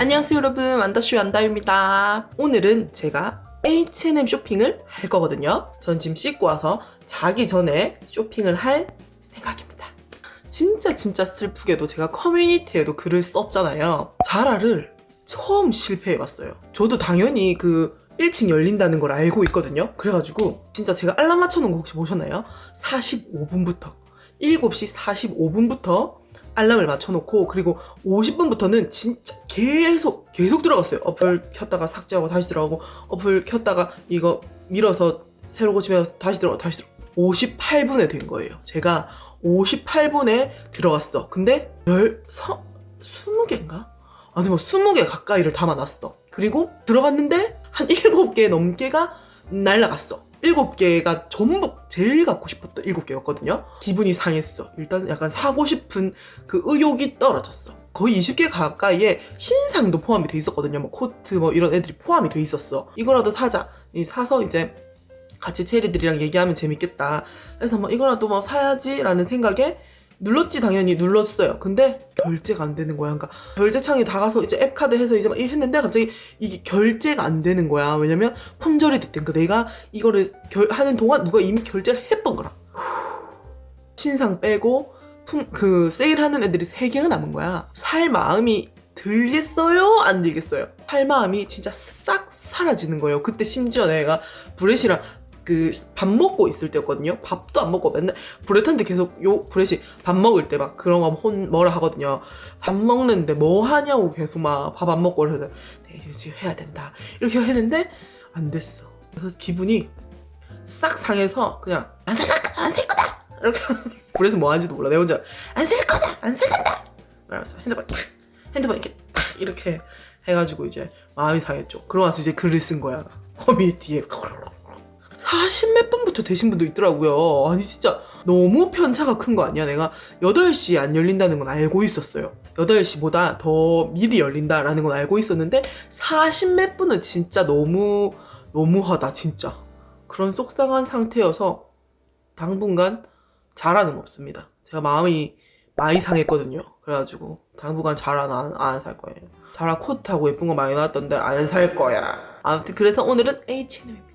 안녕하세요 여러분. 안다슈 안다입니다. 오늘은 제가 H&M 쇼핑을 할 거거든요. 전 지금 씻고 와서 자기 전에 쇼핑을 할 생각입니다. 진짜 진짜 슬프게도 제가 커뮤니티에도 글을 썼잖아요. 자라를 처음 실패해봤어요. 저도 당연히 그 1층 열린다는 걸 알고 있거든요. 그래가지고 진짜 제가 알람 맞춰놓은 거 혹시 보셨나요? 45분부터. 7시 45분부터 알람을 맞춰놓고 그리고 50분부터는 진짜 계속 계속 들어갔어요. 어플 켰다가 삭제하고 다시 들어가고 어플 켰다가 이거 밀어서 새로 고치면서 다시 들어가 다시 들어. 58분에 된 거예요. 제가 58분에 들어갔어. 근데 열 서, 20개인가? 아니 뭐 20개 가까이를 담아놨어. 그리고 들어갔는데 한 7개 넘게가 날라갔어. 7개가 전부 제일 갖고 싶었던 7개였거든요. 기분이 상했어. 일단 약간 사고 싶은 그 의욕이 떨어졌어. 거의 20개 가까이에 신상도 포함이 돼 있었거든요. 뭐 코트 뭐 이런 애들이 포함이 돼 있었어. 이거라도 사자. 이 사서 이제 같이 체리들이랑 얘기하면 재밌겠다. 그래서 뭐 이거라도 뭐 사야지라는 생각에 눌렀지 당연히 눌렀어요. 근데 결제가 안 되는 거야. 그러니까 결제창에 다 가서 이제 앱 카드 해서 이제 막 했는데 갑자기 이게 결제가 안 되는 거야. 왜냐면 품절이 됐던 거. 내가 이거를 결, 하는 동안 누가 이미 결제를 했던 거라. 신상 빼고 품, 그 세일하는 애들이 3개가 남은 거야. 살 마음이 들겠어요? 안 들겠어요? 살 마음이 진짜 싹 사라지는 거예요. 그때 심지어 내가 브레시랑 그 밥 먹고 있을 때였거든요. 밥도 안 먹고 맨날 브레트한테 계속 요 브레시 밥 먹을 때 막 그런 거 혼 뭐라 하거든요. 밥 먹는데 뭐 하냐고 계속 막 밥 안 먹고 그래서 네, 지금 해야 된다 이렇게 했는데 안 됐어. 그래서 기분이 싹 상해서 그냥 안 살 거다 거다 이렇게 브레스 뭐 하는지도 몰라 내 혼자 안 살 거다 안살 건다 이러면서 핸드폰 탁 핸드폰 이렇게 탁 이렇게 해가지고 이제 마음이 상했죠. 그러고 나서 이제 글을 쓴 거야 커뮤니티에 40몇 번부터 되신 분도 있더라고요. 아니 진짜 너무 편차가 큰 거 아니야? 내가 8시에 안 열린다는 건 알고 있었어요. 8시보다 더 미리 열린다라는 건 알고 있었는데 40몇 분은 진짜 너무 너무하다 진짜. 그런 속상한 상태여서 당분간 잘하는 없습니다. 제가 마음이 많이 상했거든요. 그래가지고 당분간 잘안 안 살 거예요. 자라 코트하고 예쁜 거 많이 나왔던데 안 살 거야. 아무튼 그래서 오늘은 H&M입니다.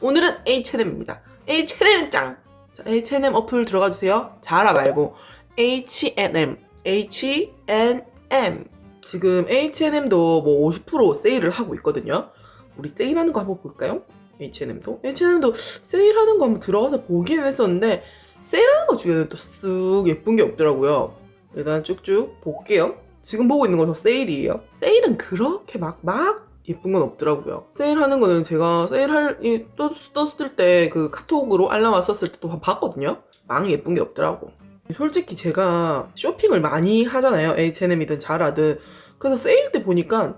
오늘은 H&M입니다. H&M 짱! 자, H&M 어플 들어가 주세요. 자라 말고 H&M, H&M. 지금 H&M도 뭐 50% 세일을 하고 있거든요. 우리 세일하는 거 한번 볼까요? H&M도 H&M도 세일하는 거 한번 들어가서 보기는 했었는데 세일하는 것 중에는 또 쓱 예쁜 게 없더라고요. 일단 쭉쭉 볼게요. 지금 보고 있는 거저 세일이에요. 세일은 그렇게 막, 막 예쁜 건 없더라고요. 세일하는 거는 제가 세일할, 이, 또, 떴을 때 그 카톡으로 알람 왔었을 때 또 봤거든요. 막 예쁜 게 없더라고. 솔직히 제가 쇼핑을 많이 하잖아요. H&M이든 자라든. 그래서 세일 때 보니까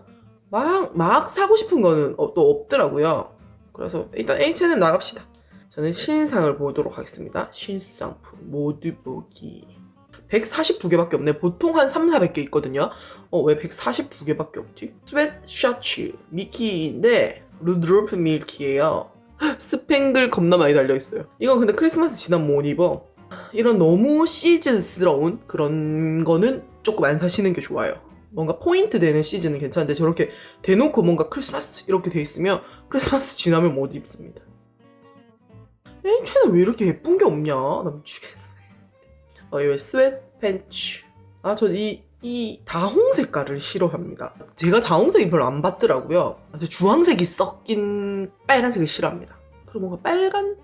막, 막 사고 싶은 거는 어- 또 없더라고요. 그래서 일단 H&M 나갑시다. 저는 신상을 보도록 하겠습니다. 신상품 모두 보기. 142개밖에 없네. 보통 한 3, 400개 있거든요. 어, 왜 142개밖에 없지? 스웨트 셔츠 미키인데 루드롤프 밀키예요. 스팽글 겁나 많이 달려있어요. 이건 근데 크리스마스 지난 못 입어. 이런 너무 시즌스러운 그런 거는 조금 안 사시는 게 좋아요. 뭔가 포인트 되는 시즌은 괜찮은데 저렇게 대놓고 뭔가 크리스마스 이렇게 돼 있으면 크리스마스 지나면 못 입습니다. 에이, 쟤는 왜 이렇게 예쁜 게 없냐? 나 미치겠네. 어, 이 스웨트 팬츠. 아, 저 이, 이 다홍 색깔을 싫어합니다. 제가 다홍색이 별로 안 받더라고요. 아, 저 주황색이 섞인 빨간색을 싫어합니다. 그리고 뭔가 빨간,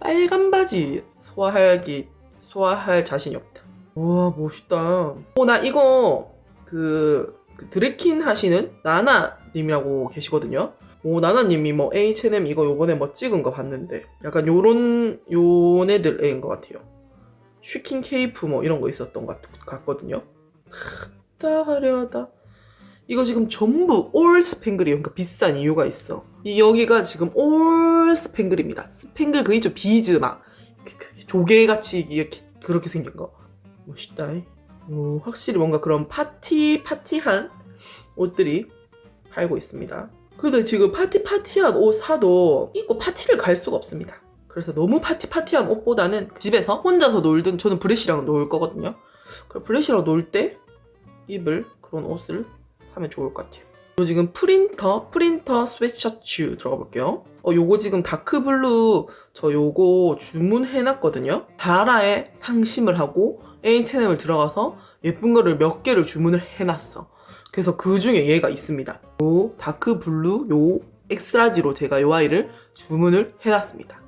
빨간 바지 소화하기, 소화할 자신이 없다. 우와, 멋있다. 어, 나 이거, 그, 그 드래킨 하시는 나나님이라고 계시거든요. 오, 나나님이 뭐 H&M 이거 요번에 뭐 찍은 거 봤는데 약간 요런 요 애들인 것 같아요. 슈킹 케이프 뭐 이런 거 있었던 것 같- 같거든요. 다 화려하다. 이거 지금 전부 올 스팽글이에요. 그러니까 비싼 이유가 있어. 이 여기가 지금 올 스팽글입니다. 스팽글 그 있죠 비즈 막 조개같이 이렇게 그렇게 생긴 거. 멋있다. 이. 오, 확실히 뭔가 그런 파티 파티한 옷들이 팔고 있습니다. 근데 지금 파티 파티한 옷 사도 입고 파티를 갈 수가 없습니다. 그래서 너무 파티 파티한 옷보다는 집에서 혼자서 놀든 저는 브레시랑 놀 거거든요. 그 브레시랑 놀 때 입을 그런 옷을 사면 좋을 것 같아요. 요 지금 프린터, 프린터 스웨트셔츠 들어가 볼게요. 어, 요거 지금 다크블루 저 요거 주문해놨거든요. 자라에 상심을 하고 H&M을 들어가서 예쁜 거를 몇 개를 주문을 해놨어. 그래서 그 중에 얘가 있습니다. 요 다크블루 요 엑스라지로 제가 요 아이를 주문을 해놨습니다.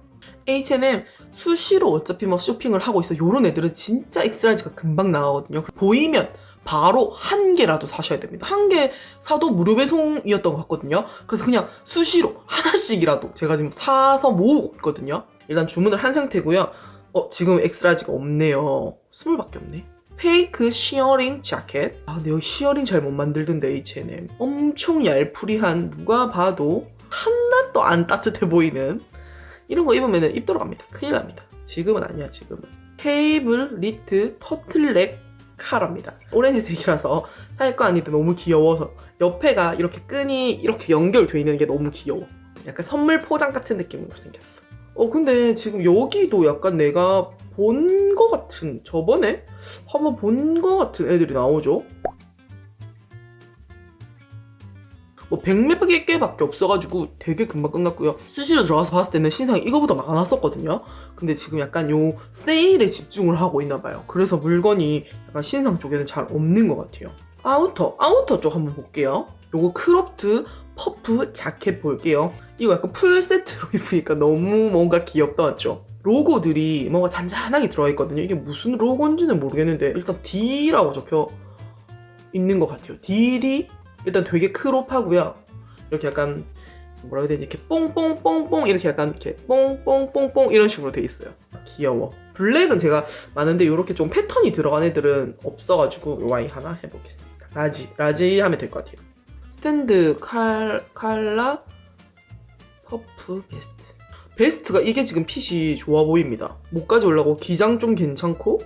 H&M 수시로 어차피 뭐 쇼핑을 하고 있어. 요런 애들은 진짜 엑스라지가 금방 나가거든요. 보이면 바로 한 개라도 사셔야 됩니다. 한 개 사도 무료 배송이었던 것 같거든요. 그래서 그냥 수시로 하나씩이라도 제가 지금 사서 모으고 있거든요. 일단 주문을 한 상태고요. 어, 지금 엑스라지가 없네요. 스물밖에 없네. 페이크 시어링 자켓. 아, 근데 여기 시어링 잘 못 만들던데, H&M. 엄청 얄푸리한, 누가 봐도 하나도 안 따뜻해 보이는 이런 거 입으면 입 돌아갑니다. 큰일 납니다. 지금은 아니야, 지금은. 테이블 리트 터틀넥 카라입니다. 오렌지색이라서 살 거 아닌데 너무 귀여워서 옆에가 이렇게 끈이 이렇게 연결돼 있는 게 너무 귀여워. 약간 선물 포장 같은 느낌으로 생겼어. 어 근데 지금 여기도 약간 내가 본 거 같은 저번에 한번 본 거 같은 애들이 나오죠. 뭐 백몇 개 개밖에 없어가지고 되게 금방 끝났고요. 수시로 들어가서 봤을 때는 신상이 이거보다 많았었거든요. 근데 지금 약간 요 세일에 집중을 하고 있나 봐요. 그래서 물건이 약간 신상 쪽에는 잘 없는 것 같아요. 아우터, 아우터 쪽 한번 볼게요. 요거 크롭트 퍼프 자켓 볼게요. 이거 약간 풀 세트로 입으니까 너무 뭔가 귀엽다 맞죠? 로고들이 뭔가 잔잔하게 들어가 있거든요. 이게 무슨 로고인지는 모르겠는데 일단 D라고 적혀 있는 것 같아요. DD 일단 되게 크롭하고요. 이렇게 약간 뭐라 해야 되지? 이렇게 뽕뽕뽕뽕 이렇게 약간 이렇게 뽕뽕뽕뽕 이런 식으로 돼 있어요. 귀여워. 블랙은 제가 많은데 이렇게 좀 패턴이 들어간 애들은 없어가지고 요 아이 하나 해보겠습니다. 라지 라지 하면 될 것 같아요. 스탠드 칼 칼라 퍼프 베스트. 베스트가 이게 지금 핏이 좋아 보입니다. 목까지 올라고 기장 좀 괜찮고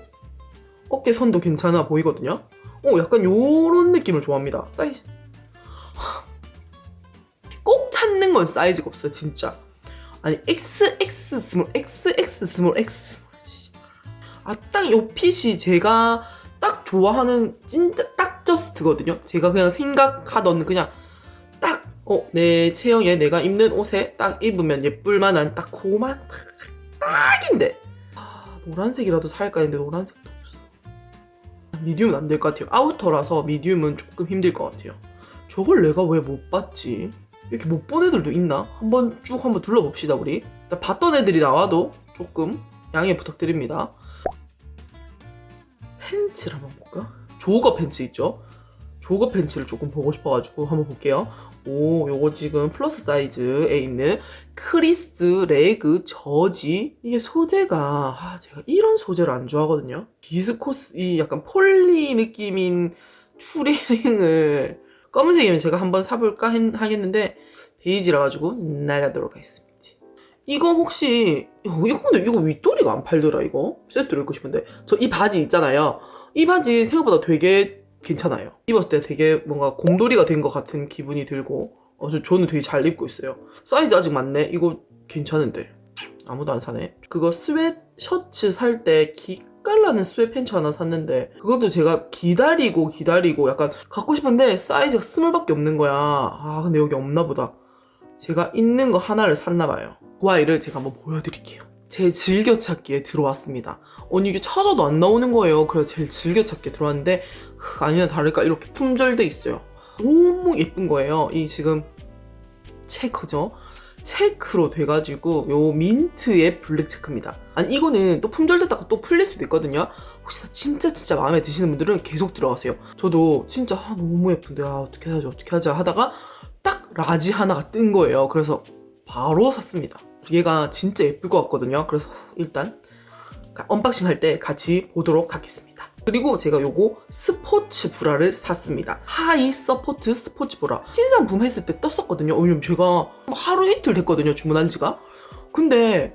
어깨 선도 괜찮아 보이거든요. 어, 약간 요런 느낌을 좋아합니다. 사이즈. 건 사이즈가 없어, 진짜. 아니, XX 스몰, XX 스몰, X 스몰이지. 아, 딱 요 핏이 제가 딱 좋아하는 진짜 딱 저스트거든요. 제가 그냥 생각하던 그냥 딱, 어, 내 체형에 내가 입는 옷에 딱 입으면 예쁠 만한 딱 고만 딱인데. 아, 노란색이라도 살까 했는데 노란색도 없어. 미디움은 안 될 것 같아요. 아우터라서 미디움은 조금 힘들 것 같아요. 저걸 내가 왜 못 봤지? 이렇게 못 본 애들도 있나? 한번 쭉 한번 둘러봅시다 우리. 봤던 애들이 나와도 조금 양해 부탁드립니다. 팬츠를 한번 볼까? 조거 팬츠 있죠? 조거 팬츠를 조금 보고 싶어가지고 한번 볼게요. 오, 요거 지금 플러스 사이즈에 있는 크리스 레그 저지 이게 소재가 아, 제가 이런 소재를 안 좋아하거든요. 비스코스 이 약간 폴리 느낌인 추리링을 검은색이면 제가 한번 사볼까 했- 하겠는데 베이지라 가지고 나가도록 하겠습니다. 이거 혹시 어, 이거 근데 이거 윗도리가 안 팔더라 이거 세트로 입고 싶은데 저 이 바지 있잖아요. 이 바지 생각보다 되게 괜찮아요. 입었을 때 되게 뭔가 곰돌이가 된 것 같은 기분이 들고 어, 저- 저는 되게 잘 입고 있어요. 사이즈 아직 많네. 이거 괜찮은데 아무도 안 사네. 그거 스웨트 셔츠 살 때 기 깔나는 스웨트 팬츠 하나 샀는데 그것도 제가 기다리고 기다리고 약간 갖고 싶은데 사이즈가 스몰밖에 없는 거야. 아 근데 여기 없나 보다. 제가 있는 거 하나를 샀나 봐요. 그 아이를 제가 한번 보여드릴게요. 제 즐겨찾기에 들어왔습니다. 아니 이게 찾아도 안 나오는 거예요. 그래서 제일 즐겨찾기에 들어왔는데 크, 아니나 다를까 이렇게 품절돼 있어요. 너무 예쁜 거예요. 이 지금 체크죠? 체크로 돼가지고 요 민트의 블랙 체크입니다. 아니 이거는 또 품절됐다가 또 풀릴 수도 있거든요. 혹시 진짜 진짜 마음에 드시는 분들은 계속 들어가세요. 저도 진짜 아, 너무 예쁜데 아 어떻게 하지 어떻게 하자 하다가 딱 라지 하나가 뜬 거예요. 그래서 바로 샀습니다. 얘가 진짜 예쁠 것 같거든요. 그래서 일단 언박싱 할 때 같이 보도록 하겠습니다. 그리고 제가 요거 스포츠 브라를 샀습니다. 하이 서포트 스포츠 브라. 신상품 했을 때 떴었거든요. 왜냐면 제가 하루 이틀 됐거든요. 주문한 지가. 근데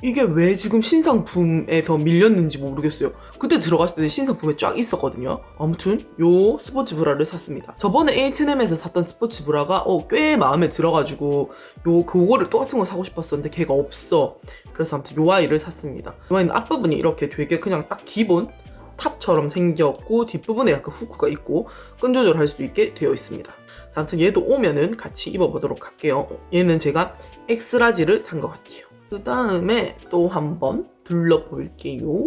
이게 왜 지금 신상품에서 밀렸는지 모르겠어요. 그때 들어갔을 때는 신상품에 쫙 있었거든요. 아무튼 요 스포츠 브라를 샀습니다. 저번에 H&M에서 샀던 스포츠 브라가 어, 꽤 마음에 들어가지고 요 그거를 똑같은 거 사고 싶었었는데 걔가 없어. 그래서 아무튼 요 아이를 샀습니다. 요 아이는 앞부분이 이렇게 되게 그냥 딱 기본 탑처럼 생겼고 뒷부분에 약간 후크가 있고 끈 조절할 수 있게 되어 있습니다. 아무튼 얘도 오면은 같이 입어보도록 할게요. 얘는 제가 엑스라지를 산 것 같아요. 그 다음에 또 한번 둘러볼게요.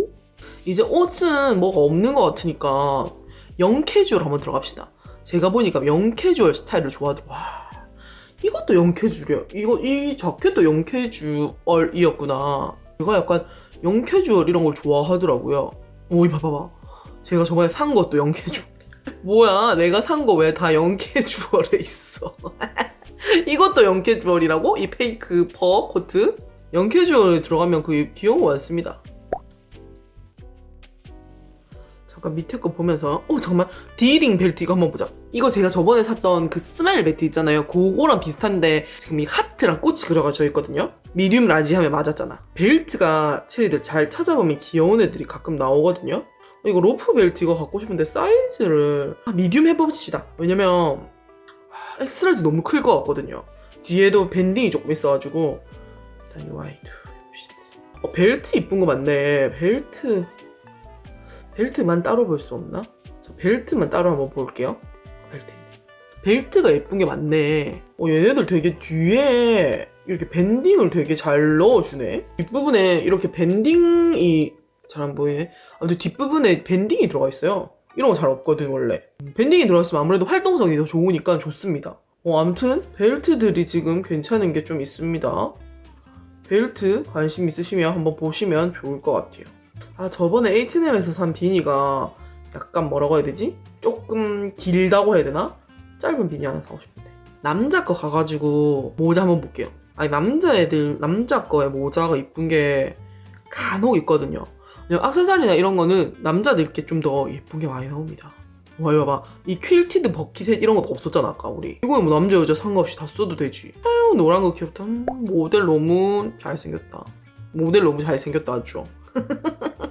이제 옷은 뭐가 없는 것 같으니까 영캐주얼 한번 들어갑시다. 제가 보니까 영캐주얼 스타일을 좋아하더라고요. 와, 이것도 영캐주얼이야. 이거, 이 자켓도 영캐주얼이었구나. 제가 약간 영캐주얼 이런 걸 좋아하더라고요. 오이 봐봐봐. 제가 저번에 산 것도 영캐주얼. 뭐야, 내가 산 거 왜 다 영캐주얼에 있어? 이것도 영캐주얼이라고? 이 페이크 퍼 코트? 영캐주얼에 들어가면 그 귀여운 거 많습니다. 잠깐 밑에 거 보면서 어 잠깐만 디링 벨트 이거 한번 보자 이거 제가 저번에 샀던 그 스마일 벨트 있잖아요. 그거랑 비슷한데 지금 이 하트랑 꽃이 그려가져 있거든요. 미디움 라지 하면 맞았잖아. 벨트가 체리들 잘 찾아보면 귀여운 애들이 가끔 나오거든요. 어, 이거 로프 벨트 이거 갖고 싶은데 사이즈를 아, 미디움 해봅시다. 왜냐면 아, 엑스라지 너무 클 것 같거든요. 뒤에도 밴딩이 조금 있어가지고 일단 이 와이드 어, 벨트 이쁜 거 맞네. 벨트 벨트만 따로 볼 수 없나? 저 벨트만 따로 한번 볼게요. 벨트인데. 벨트가 예쁜 게 많네. 어, 얘네들 되게 뒤에 이렇게 밴딩을 되게 잘 넣어주네. 뒷부분에 이렇게 밴딩이 잘 안 보이네. 아, 근데 뒷부분에 밴딩이 들어가 있어요. 이런 거 잘 없거든, 원래. 밴딩이 들어갔으면 아무래도 활동성이 더 좋으니까 좋습니다. 어, 암튼, 벨트들이 지금 괜찮은 게 좀 있습니다. 벨트 관심 있으시면 한번 보시면 좋을 것 같아요. 아 저번에 H&M에서 산 비니가 약간 뭐라고 해야 되지? 조금 길다고 해야 되나? 짧은 비니 하나 사고 싶은데. 남자 거 가가지고 모자 한번 볼게요. 아니 남자애들 남자 거에 모자가 이쁜 게 간혹 있거든요. 악세사리나 이런 거는 남자들께 좀 더 예쁜 게 많이 나옵니다. 와 이거 봐봐. 이 퀼티드 버킷셋 이런 것도 없었잖아 아까 우리. 이거는 뭐 남자 여자 상관없이 다 써도 되지. 아유 노란 거 귀엽다. 음, 모델 너무 잘생겼다. 모델 너무 잘생겼다 아주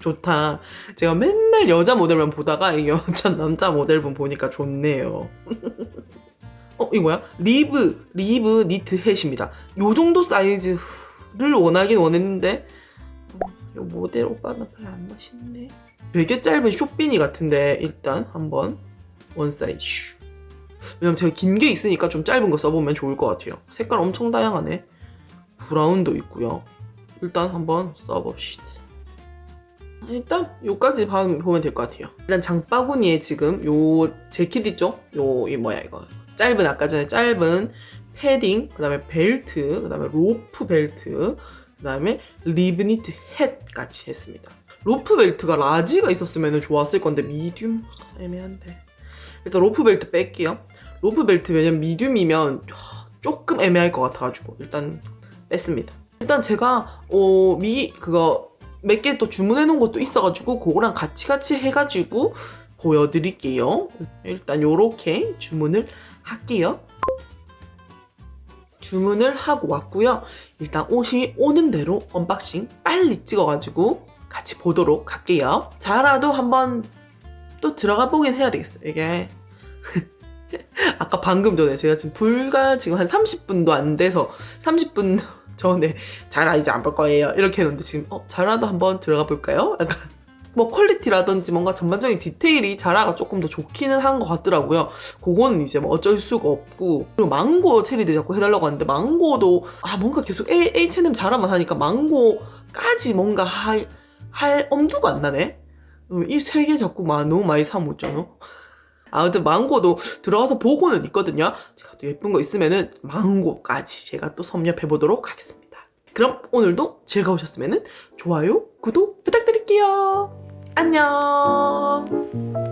좋다. 제가 맨날 여자 모델만 보다가 이 여자 남자 모델분 보니까 좋네요. 어, 이거 뭐야? 리브, 리브 니트 햇입니다. 요 정도 사이즈를 원하긴 원했는데, 어, 요 모델 오빠는 별로 안 멋있네. 되게 짧은 쇼비니 같은데, 일단 한번 원 사이즈. 왜냐면 제가 긴 게 있으니까 좀 짧은 거 써보면 좋을 것 같아요. 색깔 엄청 다양하네. 브라운도 있고요. 일단 한번 써봅시다. 일단 요까지 봐- 보면 될 것 같아요. 일단 장바구니에 지금 요 재킷 있죠? 요 이 뭐야 이거 짧은 아까 전에 짧은 패딩, 그다음에 벨트, 그다음에 로프 벨트, 그다음에 리브니트 햇까지 했습니다. 로프 벨트가 라지가 있었으면 좋았을 건데 미디움 애매한데 일단 로프 벨트 뺄게요. 로프 벨트 왜냐면 미디움이면 조금 애매할 것 같아가지고 일단 뺐습니다. 일단 제가 어, 미 그거 몇 개 또 주문해 놓은 것도 있어가지고 그거랑 같이 같이 해가지고 보여드릴게요. 일단 요렇게 주문을 할게요. 주문을 하고 왔고요. 일단 옷이 오는 대로 언박싱 빨리 찍어가지고 같이 보도록 할게요. 자라도 한번 또 들어가 보긴 해야 되겠어요. 이게 아까 방금 전에 제가 지금 불과 지금 한 30분도 안 돼서 30분 전에 자라 이제 안 볼 거예요. 이렇게 했는데 지금 어 자라도 한번 들어가 볼까요? 약간 뭐 퀄리티라든지 뭔가 전반적인 디테일이 자라가 조금 더 좋기는 한 것 같더라고요. 그거는 이제 뭐 어쩔 수가 없고 그리고 망고 체리들 자꾸 해달라고 하는데 망고도 아 뭔가 계속 A, H&M 자라만 하니까 망고까지 뭔가 할, 할 엄두가 안 나네. 이 세 개 자꾸 막 너무 많이 사 먹잖아. 아무튼 망고도 들어가서 보고는 있거든요. 제가 또 예쁜 거 있으면은 망고까지 제가 또 섭렵해 보도록 하겠습니다. 그럼 오늘도 즐거우셨으면 좋아요, 구독 부탁드릴게요. 안녕.